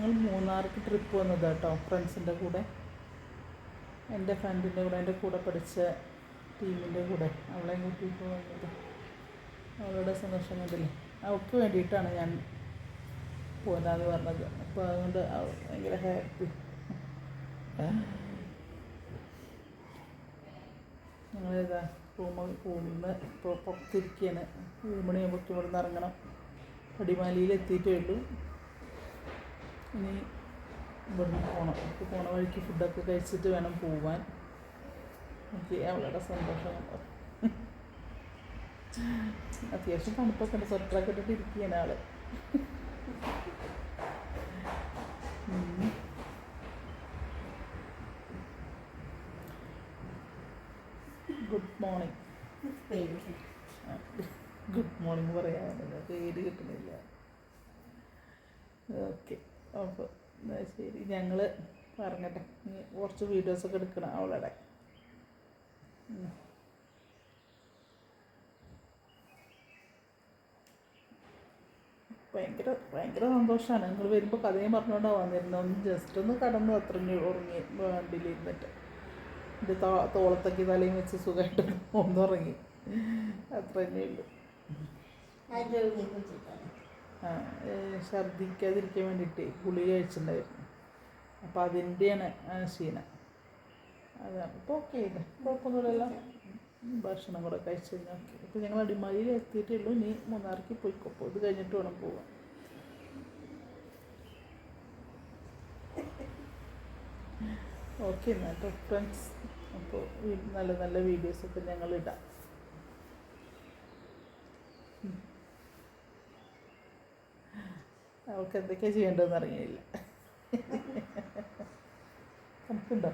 ഞങ്ങൾ മൂന്നാർക്ക് ട്രിപ്പ് വന്നത് കേട്ടോ ഫ്രണ്ട്സിന്റെ കൂടെ. എന്റെ ഫ്രണ്ടിന്റെ കൂടെ എന്റെ കൂടെ പഠിച്ച ടീമിന്റെ കൂടെ. അവളെയും കൂട്ടിയിട്ട് വന്നത്. അവളുടെ സന്തോഷം കണ്ടില്ലേ അവൾക്ക് വേണ്ടിയിട്ടാണ് ഞാൻ പോരാന്ന് പറഞ്ഞത്. അപ്പോൾ അതുകൊണ്ട് അവൾ ഭയങ്കര ഹാപ്പി ഞങ്ങളിതാ റൂമ് റൂമിൽ ഇപ്പോൾ പുറത്തിരിക്കുകയാണ് ഏഴ് മണിയാകുമ്പോൾ ഇവിടെ നിന്ന് ഇറങ്ങണം. പടിമാലിയിൽ എത്തിയിട്ടേ ഉള്ളൂ. ഇനി ഇവിടുന്ന് പോകണം അപ്പോൾ പോണ വഴിക്ക് ഫുഡൊക്കെ കഴിച്ചിട്ട് വേണം പോവാൻ. എനിക്ക് അവളുടെ സന്തോഷം അത്യാവശ്യം തണുപ്പൊക്കെ ഉണ്ട്. സ്വെറ്ററൊക്കെ ഇട്ടിട്ട് ഇരിക്കുകയാണ് ആൾ. ഗുഡ് മോർണിംഗ് ഗുഡ് മോർണിംഗ് പറയാൻ പേര് കിട്ടുന്നില്ല. ഓക്കെ എന്നാ ശരി ഞങ്ങൾ പറഞ്ഞട്ടെ ഇനി കുറച്ച് വീഡിയോസൊക്കെ എടുക്കണം അവളുടെ. ഭയങ്കര ഭയങ്കര സന്തോഷമാണ് നിങ്ങൾ വരുമ്പോൾ കഥയും പറഞ്ഞുകൊണ്ടാണ് വന്നിരുന്നത് ഒന്ന് ജസ്റ്റ് ഒന്ന് കടന്നു അത്രഞ്ഞ് ഉറങ്ങി വണ്ടിയിലിരുന്നിട്ട് എന്റെ തോ തോളത്തൊക്കെ തലയും വെച്ച് സുഖമായിട്ട് ഒന്നുറങ്ങി അത്ര ഉള്ളൂ. ഛർദ്ദിക്കാതിരിക്കാൻ വേണ്ടിയിട്ട് ഗുളിക കഴിച്ചിട്ടുണ്ടായിരുന്നു. അപ്പോൾ അതിന്റെയാണ് ക്ഷീണം അതാണ് ഇപ്പോൾ ഓക്കെ ഇല്ല കുഴപ്പമൊന്നുമില്ലല്ലോ. ഭക്ഷണം കൂടെ കഴിച്ച് കഴിഞ്ഞാൽ ഇപ്പോൾ ഞങ്ങൾ അടിമാലിയിൽ എത്തിയിട്ടേ ഉള്ളൂ. ഇനി മൂന്നാർക്ക് പോയിക്കോ. അപ്പോൾ ഇത് കഴിഞ്ഞിട്ട് വേണം പോവാൻ. ഓക്കെ എന്നാൽ ഫ്രണ്ട്സ് അപ്പോൾ നല്ല നല്ല വീഡിയോസൊക്കെ ഞങ്ങൾ ഇടാം അവൾക്ക് എന്തൊക്കെയാണ് ചെയ്യേണ്ടതെന്ന് അറിയില്ല. കണക്കുണ്ടോ?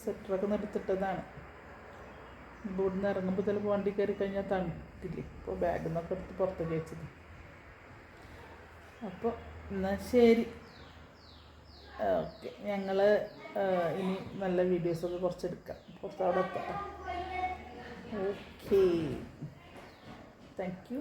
സ്വെറ്ററൊക്കെ നിർത്തിട്ടതാണ് ഇവിടുന്ന് ഇറങ്ങുമ്പോൾ ചിലപ്പോൾ വണ്ടി കയറി കഴിഞ്ഞാൽ തണുത്തില്ലേ? ഇപ്പോൾ ബാഗിൽ നിന്നൊക്കെ എടുത്ത് പുറത്തേക്ക് വെച്ചത്. അപ്പോൾ എന്നാൽ ശരി. ഓക്കെ. ഞങ്ങൾ ഇനി നല്ല വീഡിയോസൊക്കെ കുറച്ചെടുക്കാം. കുറച്ച് അവിടെ എത്താം. ഓക്കെ. Thank you